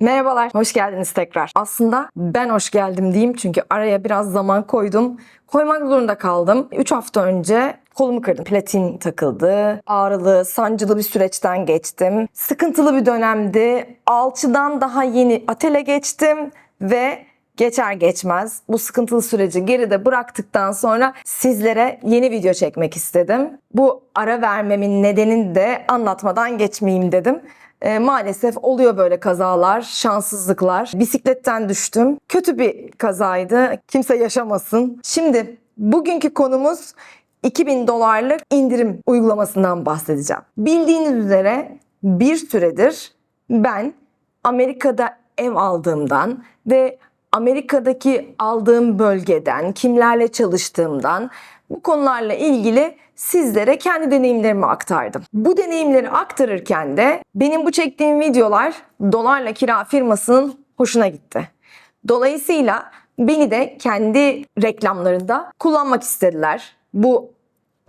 Merhabalar, hoş geldiniz tekrar. Aslında ben hoş geldim diyeyim çünkü araya biraz zaman koydum. Koymak zorunda kaldım. 3 hafta önce kolumu kırdım. Platin takıldı. Ağrılı, sancılı bir süreçten geçtim. Sıkıntılı bir dönemdi. Alçıdan daha yeni atele geçtim ve geçer geçmez bu sıkıntılı süreci geride bıraktıktan sonra sizlere yeni video çekmek istedim. Bu ara vermemin nedenini de anlatmadan geçmeyeyim dedim. E, maalesef oluyor böyle kazalar, şanssızlıklar. Bisikletten düştüm. Kötü bir kazaydı. Kimse yaşamasın. Şimdi bugünkü konumuz 2000 dolarlık indirim uygulamasından bahsedeceğim. Bildiğiniz üzere bir süredir ben Amerika'da ev aldığımdan ve Amerika'daki aldığım bölgeden, kimlerle çalıştığımdan bu konularla ilgili sizlere kendi deneyimlerimi aktardım. Bu deneyimleri aktarırken de benim bu çektiğim videolar Dolarla Kira firmasının hoşuna gitti. Dolayısıyla beni de kendi reklamlarında kullanmak istediler. Bu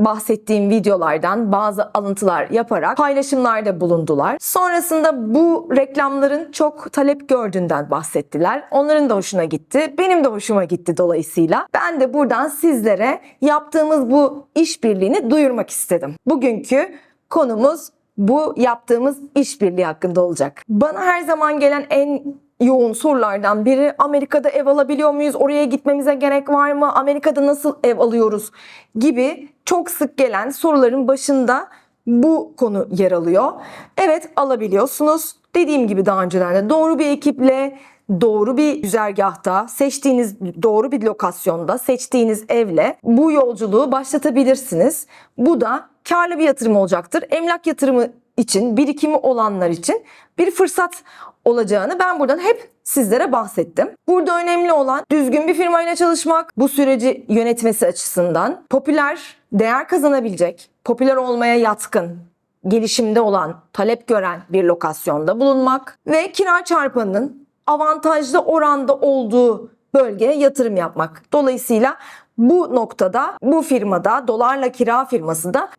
bahsettiğim videolardan bazı alıntılar yaparak paylaşımlarda bulundular. Sonrasında bu reklamların çok talep gördüğünden bahsettiler. Onların da hoşuna gitti. Benim de hoşuma gitti dolayısıyla. Ben de buradan sizlere yaptığımız bu işbirliğini duyurmak istedim. Bugünkü konumuz bu yaptığımız işbirliği hakkında olacak. Bana her zaman gelen en yoğun sorulardan biri Amerika'da ev alabiliyor muyuz? Oraya gitmemize gerek var mı? Amerika'da nasıl ev alıyoruz? gibi çok sık gelen soruların başında bu konu yer alıyor. Evet alabiliyorsunuz. Dediğim gibi daha önceden de doğru bir ekiple, doğru bir güzergahta, seçtiğiniz doğru bir lokasyonda, seçtiğiniz evle bu yolculuğu başlatabilirsiniz. Bu da karlı bir yatırım olacaktır. Emlak yatırımı için, birikimi olanlar için bir fırsat olacağını ben buradan hep sizlere bahsettim. Burada önemli olan düzgün bir firmayla çalışmak, bu süreci yönetmesi açısından popüler, değer kazanabilecek, popüler olmaya yatkın, gelişimde olan, talep gören bir lokasyonda bulunmak ve kira çarpanının avantajlı oranda olduğu bölgeye yatırım yapmak. Dolayısıyla bu noktada bu firmada dolarla kira firması da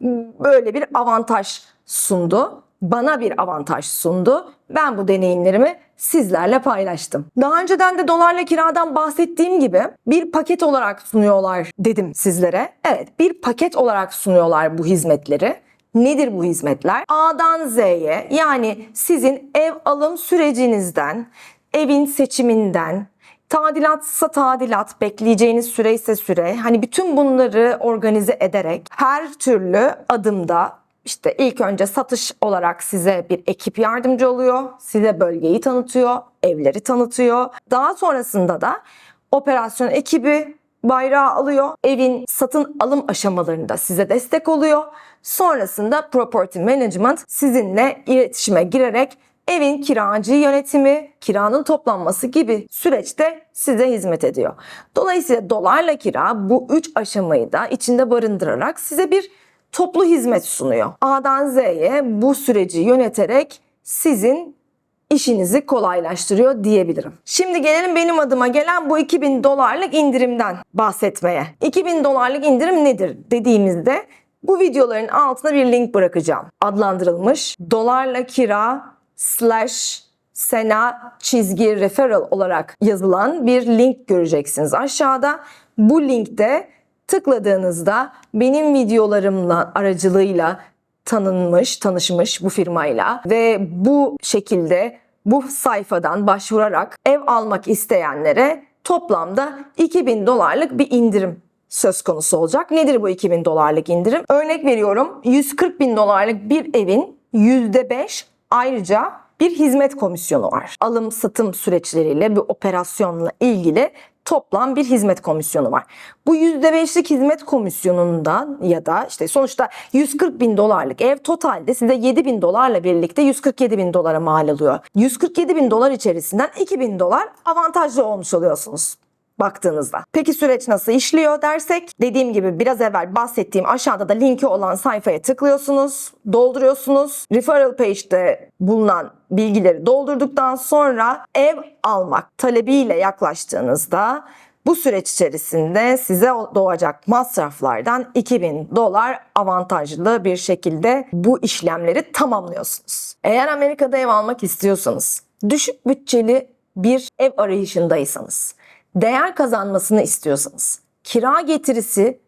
böyle bir avantaj sundu. Bana bir avantaj sundu. Ben bu deneyimlerimi sizlerle paylaştım. Daha önceden de dolarla kiradan bahsettiğim gibi bir paket olarak sunuyorlar dedim sizlere. Evet bir paket olarak sunuyorlar bu hizmetleri. Nedir bu hizmetler? A'dan Z'ye yani sizin ev alım sürecinizden, evin seçiminden, Tadilatsa tadilat, bekleyeceğiniz süre ise süre. Hani bütün bunları organize ederek her türlü adımda işte ilk önce satış olarak size bir ekip yardımcı oluyor. Size bölgeyi tanıtıyor, evleri tanıtıyor. Daha sonrasında da operasyon ekibi bayrağı alıyor. Evin satın alım aşamalarında size destek oluyor. Sonrasında property management sizinle iletişime girerek evin kiracı yönetimi, kiranın toplanması gibi süreçte size hizmet ediyor. Dolayısıyla dolarla kira bu üç aşamayı da içinde barındırarak size bir toplu hizmet sunuyor. A'dan Z'ye bu süreci yöneterek sizin işinizi kolaylaştırıyor diyebilirim. Şimdi gelelim benim adıma gelen bu 2000 dolarlık indirimden bahsetmeye. 2000 dolarlık indirim nedir dediğimizde bu videoların altına bir link bırakacağım. Adlandırılmış dolarla kira slash sena çizgi referral olarak yazılan bir link göreceksiniz aşağıda. Bu linkte tıkladığınızda benim videolarımla aracılığıyla tanınmış, tanışmış bu firmayla ve bu şekilde bu sayfadan başvurarak ev almak isteyenlere toplamda 2000 dolarlık bir indirim söz konusu olacak. Nedir bu 2000 dolarlık indirim? Örnek veriyorum 140 bin dolarlık bir evin %5 ayrıca bir hizmet komisyonu var. Alım satım süreçleriyle bir operasyonla ilgili toplam bir hizmet komisyonu var. Bu %5'lik hizmet komisyonundan ya da işte sonuçta 140 bin dolarlık ev totalde size 7 bin dolarla birlikte 147 bin dolara mal oluyor. 147 bin dolar içerisinden 2 bin dolar avantajlı olmuş oluyorsunuz baktığınızda. Peki süreç nasıl işliyor dersek dediğim gibi biraz evvel bahsettiğim aşağıda da linki olan sayfaya tıklıyorsunuz, dolduruyorsunuz. Referral page'de bulunan bilgileri doldurduktan sonra ev almak talebiyle yaklaştığınızda bu süreç içerisinde size doğacak masraflardan 2000 dolar avantajlı bir şekilde bu işlemleri tamamlıyorsunuz. Eğer Amerika'da ev almak istiyorsanız düşük bütçeli bir ev arayışındaysanız, değer kazanmasını istiyorsanız, kira getirisi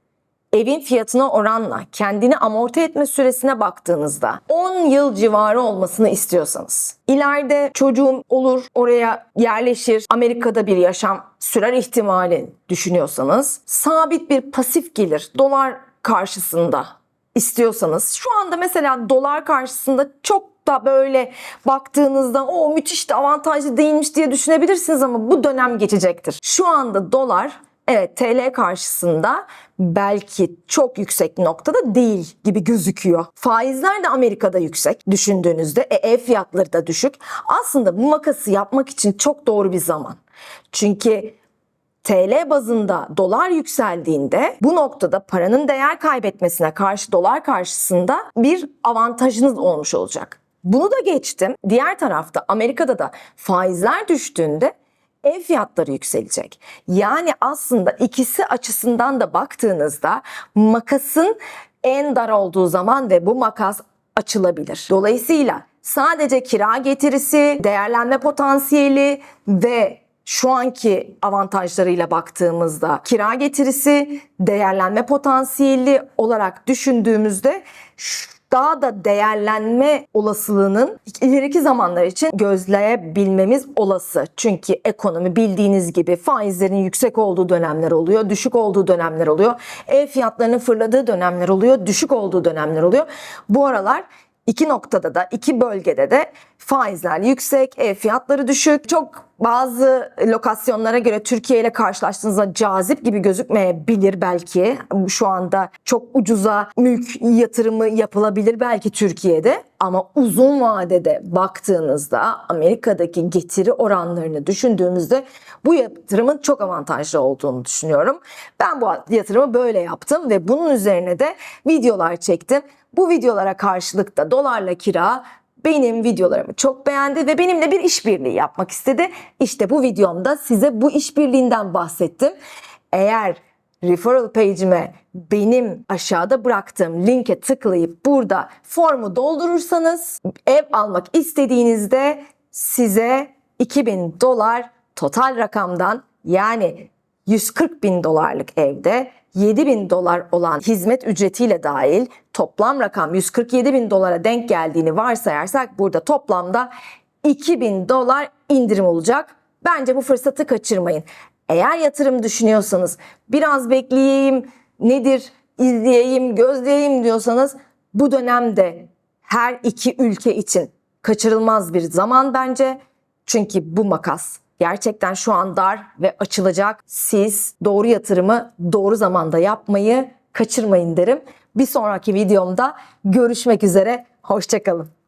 evin fiyatına oranla kendini amorti etme süresine baktığınızda 10 yıl civarı olmasını istiyorsanız, ileride çocuğum olur oraya yerleşir, Amerika'da bir yaşam sürer ihtimali düşünüyorsanız, sabit bir pasif gelir dolar karşısında istiyorsanız, şu anda mesela dolar karşısında çok da böyle baktığınızda o müthiş de avantajlı değilmiş diye düşünebilirsiniz ama bu dönem geçecektir. Şu anda dolar evet TL karşısında belki çok yüksek noktada değil gibi gözüküyor. Faizler de Amerika'da yüksek düşündüğünüzde e, ev fiyatları da düşük. Aslında bu makası yapmak için çok doğru bir zaman. Çünkü TL bazında dolar yükseldiğinde bu noktada paranın değer kaybetmesine karşı dolar karşısında bir avantajınız olmuş olacak. Bunu da geçtim. Diğer tarafta Amerika'da da faizler düştüğünde ev fiyatları yükselecek. Yani aslında ikisi açısından da baktığınızda makasın en dar olduğu zaman ve bu makas açılabilir. Dolayısıyla sadece kira getirisi, değerlenme potansiyeli ve şu anki avantajlarıyla baktığımızda kira getirisi, değerlenme potansiyeli olarak düşündüğümüzde daha da değerlenme olasılığının ileriki zamanlar için gözleyebilmemiz olası. Çünkü ekonomi bildiğiniz gibi faizlerin yüksek olduğu dönemler oluyor, düşük olduğu dönemler oluyor. Ev fiyatlarının fırladığı dönemler oluyor, düşük olduğu dönemler oluyor. Bu aralar İki noktada da iki bölgede de faizler yüksek, ev fiyatları düşük. Çok bazı lokasyonlara göre Türkiye ile karşılaştığınızda cazip gibi gözükmeyebilir belki. Şu anda çok ucuza mülk yatırımı yapılabilir belki Türkiye'de. Ama uzun vadede baktığınızda Amerika'daki getiri oranlarını düşündüğümüzde bu yatırımın çok avantajlı olduğunu düşünüyorum. Ben bu yatırımı böyle yaptım ve bunun üzerine de videolar çektim. Bu videolara karşılık da dolarla kira benim videolarımı çok beğendi ve benimle bir işbirliği yapmak istedi. İşte bu videomda size bu işbirliğinden bahsettim. Eğer referral page'ime benim aşağıda bıraktığım linke tıklayıp burada formu doldurursanız ev almak istediğinizde size 2000 dolar total rakamdan yani 140 bin dolarlık evde 7 bin dolar olan hizmet ücretiyle dahil toplam rakam 147 bin dolara denk geldiğini varsayarsak burada toplamda 2000 dolar indirim olacak. Bence bu fırsatı kaçırmayın. Eğer yatırım düşünüyorsanız biraz bekleyeyim nedir izleyeyim gözleyeyim diyorsanız bu dönemde her iki ülke için kaçırılmaz bir zaman bence. Çünkü bu makas gerçekten şu an dar ve açılacak. Siz doğru yatırımı doğru zamanda yapmayı kaçırmayın derim. Bir sonraki videomda görüşmek üzere. Hoşçakalın.